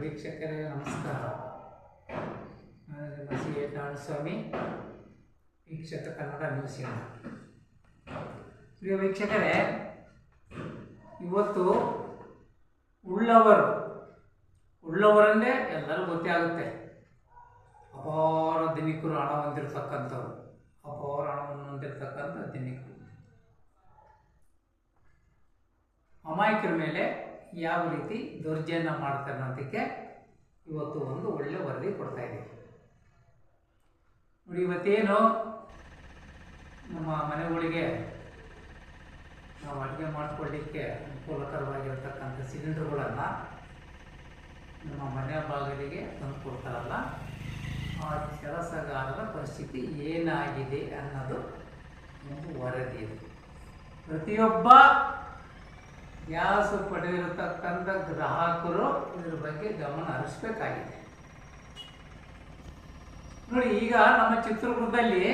ವೀಕ್ಷಕರೇ ನಮಸ್ಕಾರ. ನಾನು ನಿಮ್ಮ ಸಿ ನಾರಾಯಣಸ್ವಾಮಿ, ವೀಕ್ಷಕ ಕನ್ನಡ ನ್ಯೂಸಿನ ಪ್ರಿಯ ವೀಕ್ಷಕರೇ, ಇವತ್ತು ಉಳ್ಳವರು ಉಳ್ಳವರನ್ನೇ ಎಲ್ಲರೂ ಗೊತ್ತೇ ಆಗುತ್ತೆ. ಅಪಾರ ದಿನಿಕರು ಹಣ ಹೊಂದಿರತಕ್ಕಂಥವ್ರು, ಅಪಾರ ಹಣವನ್ನು ಹೊಂದಿರತಕ್ಕಂಥ ದಿನಿಕರು. ಅಮಾಯಕರ ಮೇಲೆ ಯಾವ ರೀತಿ ದೌರ್ಜನ್ಯ ಮಾಡ್ತಾರೆ ಅನ್ನೋದಕ್ಕೆ ಇವತ್ತು ಒಂದು ಒಳ್ಳೆ ವರದಿ ಕೊಡ್ತಾ ಇದ್ದೀವಿ ನೋಡಿ, ಇವತ್ತೇನು ನಮ್ಮ ಮನೆಗಳಿಗೆ ನಾವು ಅಡುಗೆ ಮಾಡಿಕೊಳ್ಳಿಕ್ಕೆ ಅನುಕೂಲಕರವಾಗಿರ್ತಕ್ಕಂಥ ಸಿಲಿಂಡರ್ಗಳನ್ನು ನಮ್ಮ ಮನೆ ಬಾಗಿಲಿಗೆ ತಂದು ಕೊಡ್ತಾರಲ್ಲ, ಆ ಕೆಲಸಗಾರರ ಪರಿಸ್ಥಿತಿ ಏನಾಗಿದೆ ಅನ್ನೋದು ಒಂದು ವರದಿ ಪ್ರತಿಯೊಬ್ಬ ಗ್ಯಾಸ್ ಪಡೆದಿರತಕ್ಕಂಥ ಗ್ರಾಹಕರು ಇದ್ರ ಬಗ್ಗೆ ಗಮನ ಹರಿಸ್ಬೇಕಾಗಿದೆ. ನೋಡಿ, ಈಗ ನಮ್ಮ ಚಿತ್ರದುರ್ಗದಲ್ಲಿ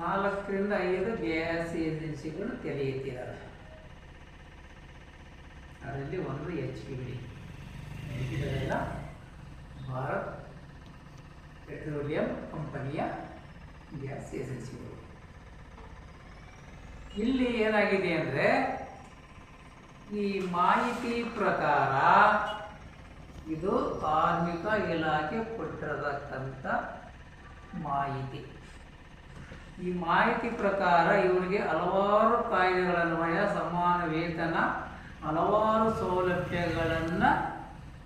ನಾಲ್ಕರಿಂದ ಐದು ಗ್ಯಾಸ್ ಏಜೆನ್ಸಿಗಳು ತೆರೆಯುತ್ತಿದ್ದಾರೆ. ಅದರಲ್ಲಿ ಒಂದು ಎಚ್ ಪಿ ಬಿ ಇದೆಲ್ಲ ಭಾರತ್ ಪೆಟ್ರೋಲಿಯಂ ಕಂಪನಿಯ ಗ್ಯಾಸ್ ಏಜೆನ್ಸಿಗಳು. ಇಲ್ಲಿ ಏನಾಗಿದೆ ಅಂದರೆ ಈ ಮಾಹಿತಿ ಪ್ರಕಾರ ಇದು ಕಾರ್ಮಿಕ ಇಲಾಖೆ ಕೊಟ್ಟಿರತಕ್ಕಂಥ ಮಾಹಿತಿ. ಈ ಮಾಹಿತಿ ಪ್ರಕಾರ ಇವರಿಗೆ ಹಲವಾರು ಕಾಯ್ದೆಗಳನ್ವಯ ಸಮಾನ ವೇತನ, ಹಲವಾರು ಸೌಲಭ್ಯಗಳನ್ನು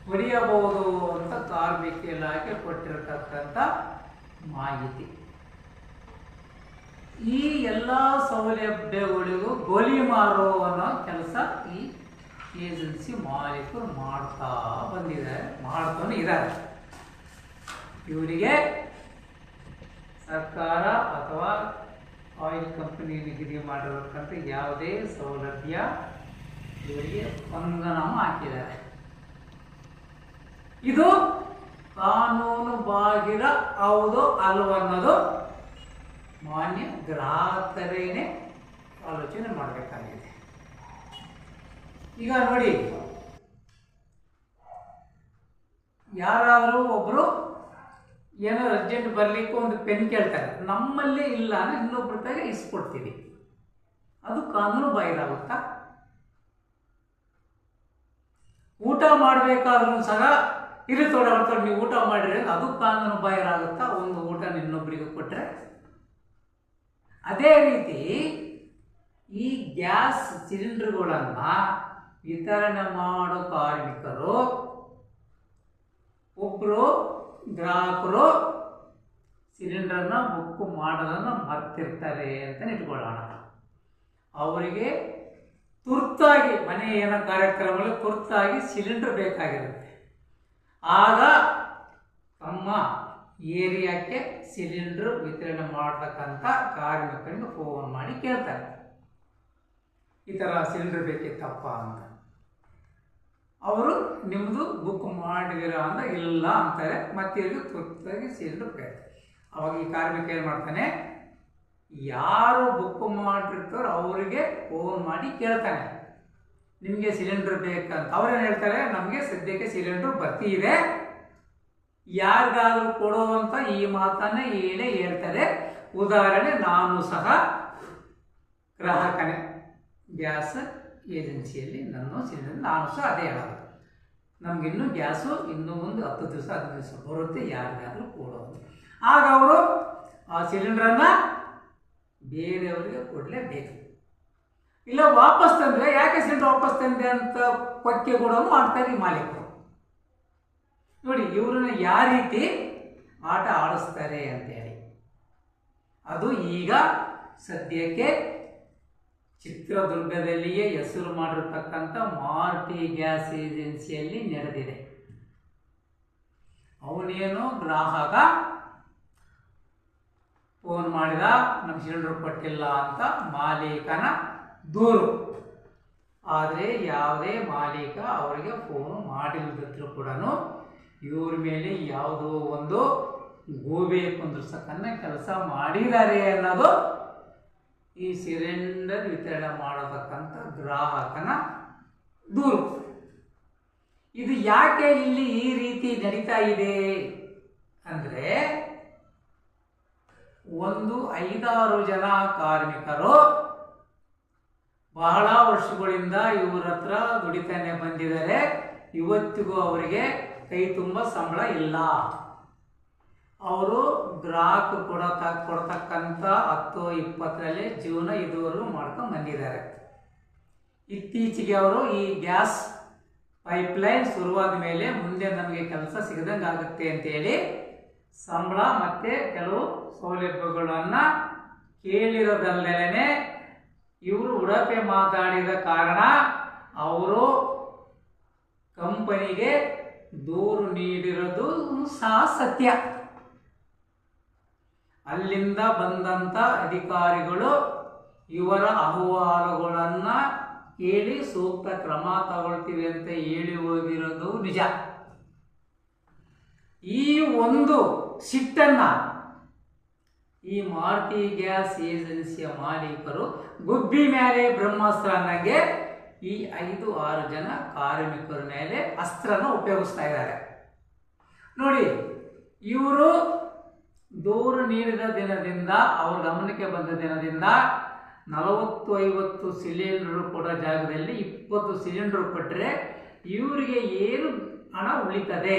ಪಡೆಯಬಹುದು ಅಂತ ಕಾರ್ಮಿಕ ಇಲಾಖೆ ಕೊಟ್ಟಿರತಕ್ಕಂಥ ಮಾಹಿತಿ. ಈ ಎಲ್ಲ ಸೌಲಭ್ಯಗಳಿಗೂ ಗೋಲಿ ಮಾರೋ ಅನ್ನೋ ಕೆಲಸ ಈ ಏಜೆನ್ಸಿ ಮಾಲೀಕರು ಮಾಡ್ತಾ ಬಂದಿದ್ದಾರೆ ಮಾಡ್ತಾನೆ ಇದ್ದಾರೆ. ಇವರಿಗೆ ಸರ್ಕಾರ ಅಥವಾ ಆಯಿಲ್ ಕಂಪನಿ ನಿಗದಿ ಮಾಡಿರತಕ್ಕಂಥ ಯಾವುದೇ ಸೌಲಭ್ಯ ಇವರಿಗೆ ಬಂಧನಮ ಹಾಕಿದ್ದಾರೆ. ಇದು ಕಾನೂನು ಬಾಹಿರ ಹೌದು ಅಲ್ವನ್ನೋದು ಮಾನ್ಯ ಗ್ರಾಹಕರೇನೆ ಆಲೋಚನೆ ಮಾಡಬೇಕಾಗಿದೆ. ಈಗ ನೋಡಿ. ಯಾರಾದರೂ ಒಬ್ಬರು ಏನೋ ಅರ್ಜೆಂಟ್ ಬರಲಿಕ್ಕೆ ಒಂದು ಪೆನ್ ಕೇಳ್ತಾರೆ. ನಮ್ಮಲ್ಲೇ ಇಲ್ಲ ಅಂದ್ರೆ ಇನ್ನೊಬ್ರ ಕೈಗೆ ಇಸ್ಕೊಡ್ತೀವಿ. ಅದು ಕಾನೂನು ಬಾಹಿರಾಗುತ್ತಾ? ಊಟ ಮಾಡಬೇಕಾದ್ರೂ ಸಹ ಇಲ್ಲಿ ತೊಡೆ ಹೊಡ್ತಾರೆ ನೀವು ಊಟ ಮಾಡಿದ್ರೆ ಅದು ಕಾನೂನು ಬಾಹಿರಾಗುತ್ತಾ? ಒಂದು ಊಟ ಇನ್ನೊಬ್ಬರಿಗೆ ಕೊಟ್ಟರೆ ಅದೇ ರೀತಿ ಈ ಗ್ಯಾಸ್ ಸಿಲಿಂಡರ್ಗಳನ್ನು ವಿತರಣೆ ಮಾಡೋ ಕಾರ್ಮಿಕರು ಒಬ್ಬರು ಗ್ರಾಹಕರು ಸಿಲಿಂಡರ್ನ ಬುಕ್ ಮಾಡೋದನ್ನು ಮರ್ತಿರ್ತಾರೆ ಅಂತ ಇಟ್ಕೊಳ್ಳೋಣ. ಅವರಿಗೆ ತುರ್ತಾಗಿ ಮನೆ ಏನೋ ಕಾರ್ಯಕ್ರಮಗಳು ತುರ್ತಾಗಿ ಸಿಲಿಂಡರ್ ಬೇಕಾಗಿರುತ್ತೆ. ಆಗ ತಮ್ಮ ಏರಿಯಾಕ್ಕೆ ಸಿಲಿಂಡರ್ ವಿತರಣೆ ಮಾಡ್ತಕ್ಕಂಥ ಕಾರ್ಮಿಕರಿಗೆ ಫೋನ್ ಮಾಡಿ ಕೇಳ್ತಾರೆ. ಈ ಥರ ಸಿಲಿಂಡರ್ ಬೇಕಿತ್ತಪ್ಪ ಅಂತ. ಅವರು ನಿಮ್ಮದು ಬುಕ್ ಮಾಡಿದಿರ ಅಂತ ಇಲ್ಲ ಅಂತಾರೆ, ಮತ್ತೆ ಇಲ್ಲಿ ತುರ್ತಾಗಿ ಸಿಲಿಂಡರ್ ಕೇಳ್ತಾರೆ ಅವಾಗ ಈ ಕಾರ್ಮಿಕ ಏನು ಮಾಡ್ತಾನೆ, ಯಾರು ಬುಕ್ ಮಾಡಿರ್ತಾರೋ ಅವರಿಗೆ ಫೋನ್ ಮಾಡಿ ಕೇಳ್ತಾನೆ. ನಿಮಗೆ ಸಿಲಿಂಡರ್ ಬೇಕಂತ. ಅವ್ರೇನು ಹೇಳ್ತಾರೆ, ನಮಗೆ ಸದ್ಯಕ್ಕೆ ಸಿಲಿಂಡರ್ ಬರ್ತಿದೆ. ಯಾರಿಗಾದ್ರೂ ಕೊಡುವಂತ ಈ ಮಾತನ್ನ ಏನೇ ಹೇಳ್ತಾರೆ. ಉದಾಹರಣೆ, ನಾನು ಸಹ ಗ್ರಾಹಕನೇ. ಗ್ಯಾಸ್ ಏಜೆನ್ಸಿಯಲ್ಲಿ ನನ್ನ ಸಿಲಿಂಡರ್, ನಾನು ಸಹ ಅದೇ ಹೇಳೋದು ನಮಗಿನ್ನೂ ಗ್ಯಾಸು ಇನ್ನು ಮುಂದೆ ಹತ್ತು ದಿವಸ ಹತ್ತು ದಿವಸ ಬರುತ್ತೆ, ಯಾರಿಗಾದ್ರೂ ಕೊಡೋದು. ಆಗ ಅವರು ಆ ಸಿಲಿಂಡ್ರನ್ನು ಬೇರೆಯವರಿಗೆ ಕೊಡಲೇಬೇಕು. ಇಲ್ಲ, ವಾಪಸ್ ತಂದ್ರೆ, ಯಾಕೆ ಸಿಲಿಂಡರ್ ವಾಪಸ್ ತಂದೆ ಅಂತ ಕೊಕ್ಕೆ ಕೊಡೋನು ಮಾಡ್ತಾರೆ ಈ ಮಾಲೀಕರು. ನೋಡಿ, ಇವ್ರನ್ನ ಯಾವ ರೀತಿ ಆಟ ಆಡಿಸ್ತಾರೆ ಅಂತೇಳಿ ಅದು ಈಗ ಸದ್ಯಕ್ಕೆ ಚಿತ್ರದುರ್ಗದಲ್ಲಿಯೇ ಹೆಸರು ಮಾಡಿರ್ತಕ್ಕಂಥ ಮಾರ್ಟಿ ಗ್ಯಾಸ್ ಏಜೆನ್ಸಿಯಲ್ಲಿ ನಡೆದಿದೆ ಅವನೇನು ಗ್ರಾಹಕ ಫೋನ್ ಮಾಡಿದ, ನಮ್ಗೆ ಸಿಲಿಂಡರ್ ಕೊಟ್ಟಿಲ್ಲ ಅಂತ ಮಾಲೀಕನ ದೂರು. ಆದರೆ ಯಾವುದೇ ಮಾಲೀಕ ಅವರಿಗೆ ಫೋನ್ ಮಾಡಿಲ್ಲದಿದ್ರು ಕೂಡ ಇವ್ರ ಮೇಲೆ ಯಾವುದೋ ಒಂದು ಗೂಬೆ ಕುಂದ್ರಸಕ್ಕನ್ನ ಕೆಲಸ ಮಾಡಿದ್ದಾರೆ ಅನ್ನೋದು ಈ ಸಿಲಿಂಡರ್ ವಿತರಣೆ ಮಾಡತಕ್ಕಂಥ ಗ್ರಾಹಕನ ದೂರು. ಇದು ಯಾಕೆ ಇಲ್ಲಿ ಈ ರೀತಿ ನಡೀತಾ ಇದೆ ಅಂದ್ರೆ ಒಂದು ಐದಾರು ಜನ ಕಾರ್ಮಿಕರು ಬಹಳ ವರ್ಷಗಳಿಂದ ಇವರ ಹತ್ರ ದುಡಿತಾನೆ ಬಂದಿದ್ದಾರೆ. ಇವತ್ತಿಗೂ ಅವರಿಗೆ ಕೈ ತುಂಬ ಸಂಬಳ ಇಲ್ಲ. ಅವರು ಗ್ರಾಹಕ ಕೊಡತ ಕೊಡ್ತಕ್ಕಂಥ ಹತ್ತು ಇಪ್ಪತ್ತರಲ್ಲಿ ಜೀವನ ಇದುವರೆಗೂ ಮಾಡ್ಕೊಂಡು ಬಂದಿದ್ದಾರೆ. ಇತ್ತೀಚೆಗೆ ಅವರು ಈ ಗ್ಯಾಸ್ ಪೈಪ್ಲೈನ್ ಶುರುವಾದ ಮೇಲೆ ಮುಂದೆ ನಮಗೆ ಕೆಲಸ ಸಿಗದಂಗೆ ಆಗುತ್ತೆ ಅಂತೇಳಿ ಸಂಬಳ ಮತ್ತೆ ಕೆಲವು ಸೌಲಭ್ಯಗಳನ್ನು ಕೇಳಿರೋದಲ್ಲದೇ ಇವರು ಉಡಪೆ ಮಾತಾಡಿದ ಕಾರಣ ಅವರು ಕಂಪನಿಗೆ ದೂರು ನೀಡಿರೋದು ಸಹ ಸತ್ಯ. ಅಲ್ಲಿಂದ ಬಂದಂತ ಅಧಿಕಾರಿಗಳು ಇವರ ಅಹವಾಲುಗಳನ್ನು ಕೇಳಿ ಸೂಕ್ತ ಕ್ರಮ ತಗೊಳ್ತೀವಿ ಅಂತ ಹೇಳಿ ಹೋಗಿರೋದು ನಿಜ. ಈ ಒಂದು ಸಿಟ್ಟನ್ನ ಈ ಮಾರ್ಟಿ ಗ್ಯಾಸ್ ಏಜೆನ್ಸಿಯ ಮಾಲೀಕರು ಗುಬ್ಬಿ ಮೇಲೆ ಬ್ರಹ್ಮಾಸ್ತ್ರ ಅನ್ನಂಗೆ ಈ ಐದು ಆರು ಜನ ಕಾರ್ಮಿಕರ ಮೇಲೆ ಅಸ್ತ್ರನ ಉಪಯೋಗಿಸ್ತಾ ಇದ್ದಾರೆ. ನೋಡಿ, ಇವರು ದೂರು ನೀಡಿದ ದಿನದಿಂದ, ಅವ್ರ ಗಮನಕ್ಕೆ ಬಂದ ದಿನದಿಂದ ನಲವತ್ತು ಐವತ್ತು ಸಿಲಿಂಡರ್ ಕೊಡೋ ಜಾಗದಲ್ಲಿ ಇಪ್ಪತ್ತು ಸಿಲಿಂಡರ್ ಕೊಟ್ಟರೆ ಇವರಿಗೆ ಏನು ಹಣ ಉಳಿತದೆ?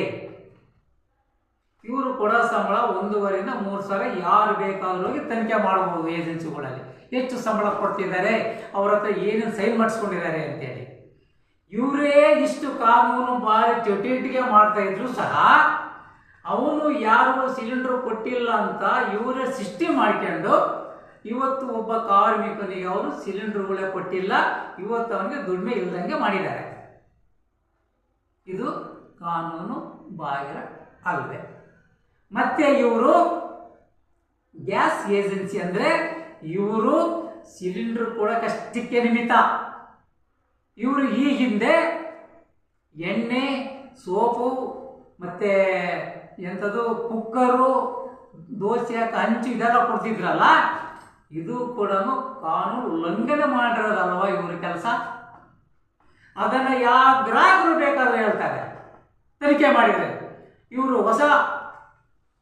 ಇವರು ಕೊಡೋ ಸಂಬಳ ಒಂದೂವರೆಯಿಂದ ಮೂರು ಸಾವಿರ ಯಾರು ಬೇಕಾದ್ರೂ ಹೋಗಿ ತನಿಖೆ ಮಾಡಬಹುದು ಏಜೆನ್ಸಿಗಳಲ್ಲಿ. ಎಷ್ಟು ಸಂಬಳ ಕೊಡ್ತಿದ್ದಾರೆ, ಅವ್ರ ಹತ್ರ ಏನೇನು ಸೈನ್ ಮಾಡಿಸ್ಕೊಂಡಿದ್ದಾರೆ ಅಂತೇಳಿ. ಇವರೇ ಇಷ್ಟು ಕಾನೂನು ಬಾರಿ ಚಟುವಟಿಕೆ ಮಾಡ್ತಾ ಇದ್ರು ಸಹ, ಅವನು ಯಾರು ಸಿಲಿಂಡರ್ ಕೊಟ್ಟಿಲ್ಲ ಅಂತ ಇವರೇ ಸೃಷ್ಟಿ ಮಾಡ್ಕೊಂಡು ಇವತ್ತು ಒಬ್ಬ ಕಾರ್ಮಿಕನಿಗೆ ಅವರು ಸಿಲಿಂಡರ್ಗಳೇ ಕೊಟ್ಟಿಲ್ಲ, ಇವತ್ತು ಅವನಿಗೆ ದುಡಿಮೆ ಇಲ್ದಂಗೆ ಮಾಡಿದ್ದಾರೆ. ಇದು ಕಾನೂನು ಬಾಹಿರ ಅಲ್ವೇ. ಮತ್ತೆ ಇವರು ಗ್ಯಾಸ್ ಏಜೆನ್ಸಿ ಅಂದ್ರೆ ಇವರು ಸಿಲಿಂಡರ್ ಕೊಡೋಕಷ್ಟಕ್ಕೆ ನಿಮಿತ್ತ. ಇವರು ಈ ಹಿಂದೆ ಎಣ್ಣೆ, ಸೋಪು ಮತ್ತೆ ಎಂಥದ್ದು ಕುಕ್ಕರು, ದೋಸೆ ಹಾಕಿ ಹಂಚು ಇದೆಲ್ಲ ಕೊಡ್ತಿದ್ರಲ್ಲ, ಇದು ಕೂಡ ಕಾನೂನು ಉಲ್ಲಂಘನೆ ಮಾಡಿರೋದಲ್ವ ಇವ್ರ ಕೆಲಸ? ಅದನ್ನು ಯಾವ ಗ್ರಾಹಕರು ಬೇಕಾದ್ರೆ ಹೇಳ್ತಾರೆ. ತನಿಖೆ ಮಾಡಿದ್ರೆ. ಇವರು ಹೊಸ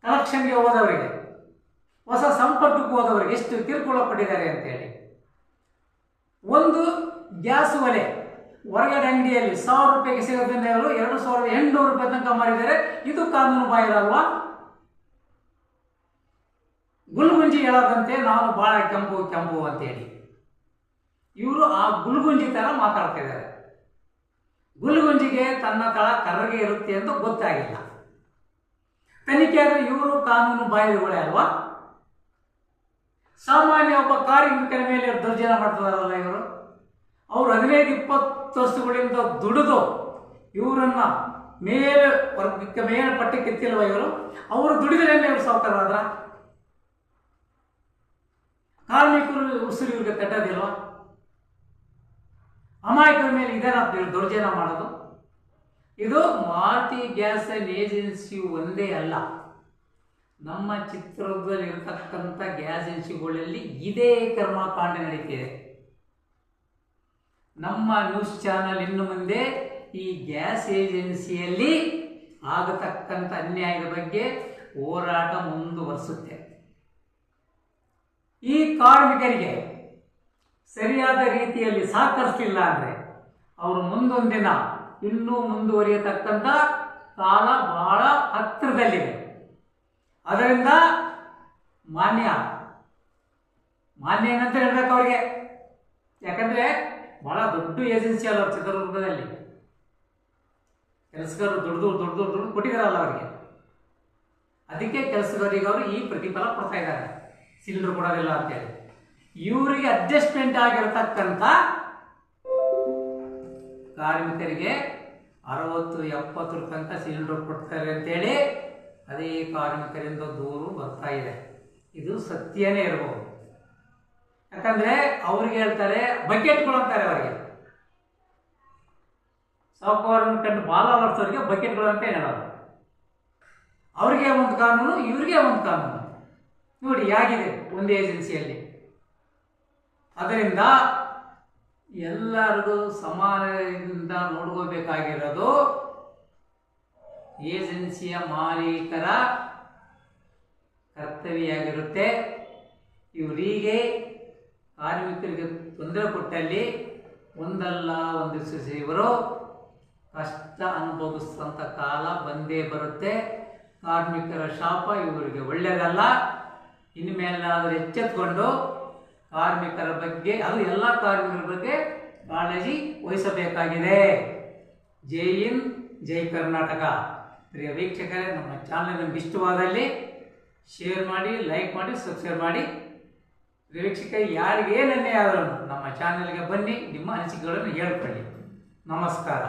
ಕಲೆಕ್ಷನ್ಗೆ ಹೋದವರಿಗೆ ಹೊಸ ಸಂಪರ್ಕಕ್ಕೆ ಹೋದವರಿಗೆ ಎಷ್ಟು ಕಿರುಕುಳ ಪಟ್ಟಿದ್ದಾರೆ ಅಂತೇಳಿ ಒಂದು ಗ್ಯಾಸ್ ಒಲೆ ಹೊರಗಡೆ ಅಂಗಡಿಯಲ್ಲಿ ಸಾವಿರ ರೂಪಾಯಿಗೆ ಸಿಗೋದ್ರಿಂದ ಅವರು ಎರಡು ಸಾವಿರದ ಎಂಟುನೂರು ರೂಪಾಯಿ ತನಕ ಮಾರಿದ್ದಾರೆ. ಇದು ಕಾನೂನು ಬಾಹಿರ ಅಲ್ವಾ? ಗುಲ್ಗುಂಜಿ ಹೇಳದಂತೆ ನಾನು ಬಾಳ ಕೆಂಪು ಕೆಂಪು ಅಂತೇಳಿ ಇವರು ಆ ಗುಲ್ಗುಂಜಿ ತರ ಮಾತಾಡ್ತಿದ್ದಾರೆ. ಗುಲ್ಗುಂಜಿಗೆ ತನ್ನ ತಳ ಕರಗೆ ಇರುತ್ತೆ ಅಂತ ಗೊತ್ತಾಗಿಲ್ಲ. ತನಿಖೆ ಆದರೆ ಇವರು ಕಾನೂನು ಬಾಹಿರಗಳೇ ಅಲ್ವಾ? ಸಾಮಾನ್ಯ ಒಬ್ಬ ಕಾರ್ಮಿಕರ ಮೇಲೆ ದುರ್ಜನ ಮಾಡ್ತಿದಾರಲ್ಲ ಇವರು. ಅವರು ಹದಿನೈದು, ಇಪ್ಪತ್ತು ವರ್ಷಗಳಿಂದ ದುಡಿದು ಇವರನ್ನ ಮೇಲೆ ವರ್ಗಕ್ಕೆ ಮೇಲೆ ಪಟ್ಟಕ್ಕೆ ಎತ್ತಿಲ್ವ ಇವರು? ಅವರು ದುಡಿದ್ರೆ ಇವರು ಸಾವುಕಾರರಾದ್ರ ಕಾರ್ಮಿಕರು ಉಸಿರು ಇವ್ರಿಗೆ ಕಟ್ಟೋದಿಲ್ವ? ಅಮಾಯಕರ ಮೇಲೆ ಇದನ್ನ ದೌರ್ಜನ್ಯ ಮಾಡೋದು? ಇದು ಮಾರುತಿ ಗ್ಯಾಸ್ ಏಜೆನ್ಸಿ ಒಂದೇ ಅಲ್ಲ. ನಮ್ಮ ಚಿತ್ರದುರ್ಗದಲ್ಲಿ ಇರತಕ್ಕಂಥ ಗ್ಯಾಸ್ ಏಜೆನ್ಸಿಗಳಲ್ಲಿ ಇದೇ ಕರ್ಮಕಾಂಡ ನಡೀತಿದೆ. ನಮ್ಮ ನ್ಯೂಸ್ ಚಾನಲ್ ಇನ್ನು ಮುಂದೆ ಈ ಗ್ಯಾಸ್ ಏಜೆನ್ಸಿಯಲ್ಲಿ ಆಗತಕ್ಕಂಥ ಅನ್ಯಾಯದ ಬಗ್ಗೆ ಹೋರಾಟ ಮುಂದುವರಿಸುತ್ತೆ. ಈ ಕಾರ್ಮಿಕರಿಗೆ ಸರಿಯಾದ ರೀತಿಯಲ್ಲಿ ಸಹಕರಿಸಲಿಲ್ಲ ಅಂದರೆ ಅವರು ಮುಂದೊಂದಿನ ಇನ್ನೂ ಮುಂದುವರಿಯತಕ್ಕಂಥ ಕಾಲ ಬಹಳ ಹತ್ತಿರದಲ್ಲಿದೆ. ಅದರಿಂದ ಮಾನ್ಯ ಮಾನ್ಯ ಏನಂತ ಹೇಳ್ಬೇಕು ಅವರಿಗೆ? ಯಾಕಂದ್ರೆ ಬಹಳ ದೊಡ್ಡ ಏಜೆನ್ಸಿ ಅಲ್ಲ ಚಿತ್ರದುರ್ಗದಲ್ಲಿ. ಕೆಲಸಗಾರರು ದೊಡ್ಡ ದೊಡ್ಡ ದೊಡ್ಡ ಕೊಟ್ಟಿದಾರಲ್ಲ ಅವರಿಗೆ. ಅದಕ್ಕೆ ಕೆಲಸಗಾರಿಗೆ ಅವರು ಈ ಪ್ರತಿಫಲ ಕೊಡ್ತಾ ಇದ್ದಾರೆ. ಸಿಲಿಂಡರ್ ಕೊಡೋದಿಲ್ಲ ಅಂತೇಳಿ. ಇವರಿಗೆ ಅಡ್ಜಸ್ಟ್ಮೆಂಟ್ ಆಗಿರತಕ್ಕಂಥ ಕಾರ್ಮಿಕರಿಗೆ ಅರವತ್ತು ಎಪ್ಪತ್ತು ತನಕ ಸಿಲಿಂಡರ್ ಕೊಡ್ತಾರೆ ಅಂತೇಳಿ ಅದೇ ಕಾರ್ಮಿಕರಿಂದ ದೂರು ಬರ್ತಾ ಇದೆ. ಇದು ಸತ್ಯನೇ ಇರಬಹುದು ಯಾಕಂದ್ರೆ ಅವ್ರಿಗೆ ಹೇಳ್ತಾರೆ ಬಕೆಟ್ಗಳು ಅಂತಾರೆ ಅವರಿಗೆ. ಸಾಫ್ಟ್ವೇರ್ ಕಂಡು ಬಾಲ ಅಲರ್ಸೋರಿಗೆ ಬಕೆಟ್ಗಳು ಅಂತ ಹೇಳೋದು. ಅವ್ರಿಗೆ ಒಂದು ಕಾನೂನು, ಇವ್ರಿಗೆ ಒಂದು ಕಾನೂನು. ನೋಡಿ, ಹೇಗಿದೆ ಒಂದು ಏಜೆನ್ಸಿಯಲ್ಲಿ. ಅದರಿಂದ ಎಲ್ಲರಿಗೂ ಸಮಾನದಿಂದ ನೋಡ್ಕೋಬೇಕಾಗಿರೋದು ಏಜೆನ್ಸಿಯ ಮಾಲೀಕರ ಕರ್ತವ್ಯ ಇವರಿಗೆ ಕಾರ್ಮಿಕರಿಗೆ ತೊಂದರೆ ಕೊಟ್ಟಲ್ಲಿ ಒಂದಲ್ಲ ಒಂದು ಇವರು ಕಷ್ಟ ಅನುಭವಿಸ್ತಂಥ ಕಾಲ ಬಂದೇ ಬರುತ್ತೆ. ಕಾರ್ಮಿಕರ ಶಾಪ ಇವರಿಗೆ ಒಳ್ಳೆಯದಲ್ಲ ಇನ್ಮೇಲಾದರೂ ಎಚ್ಚೆತ್ಕೊಂಡು ಕಾರ್ಮಿಕರ ಬಗ್ಗೆ, ಅದು ಎಲ್ಲ ಕಾರ್ಮಿಕರ ಬಗ್ಗೆ ಕಾಳಜಿ ವಹಿಸಬೇಕಾಗಿದೆ. ಜೈ ಇನ್ ಜೈ ಕರ್ನಾಟಕ. ಪ್ರಿಯ ವೀಕ್ಷಕರೇ, ನಮ್ಮ ಚಾನಲ್ ನಮ್ಗೆ ಇಷ್ಟವಾದಲ್ಲಿ ಶೇರ್ ಮಾಡಿ ಲೈಕ್ ಮಾಡಿ ಸಬ್ಸ್ಕ್ರೈಬ್ ಮಾಡಿ. ವೀಕ್ಷಕ ಯಾರಿಗೆ ಏನನ್ನೇ ಆದರೂ ನಮ್ಮ ಚಾನಲ್ಗೆ ಬನ್ನಿ, ನಿಮ್ಮ ಅನಿಸಿಕೆಗಳನ್ನು ಹೇಳ್ಕೊಳ್ಳಿ. ನಮಸ್ಕಾರ.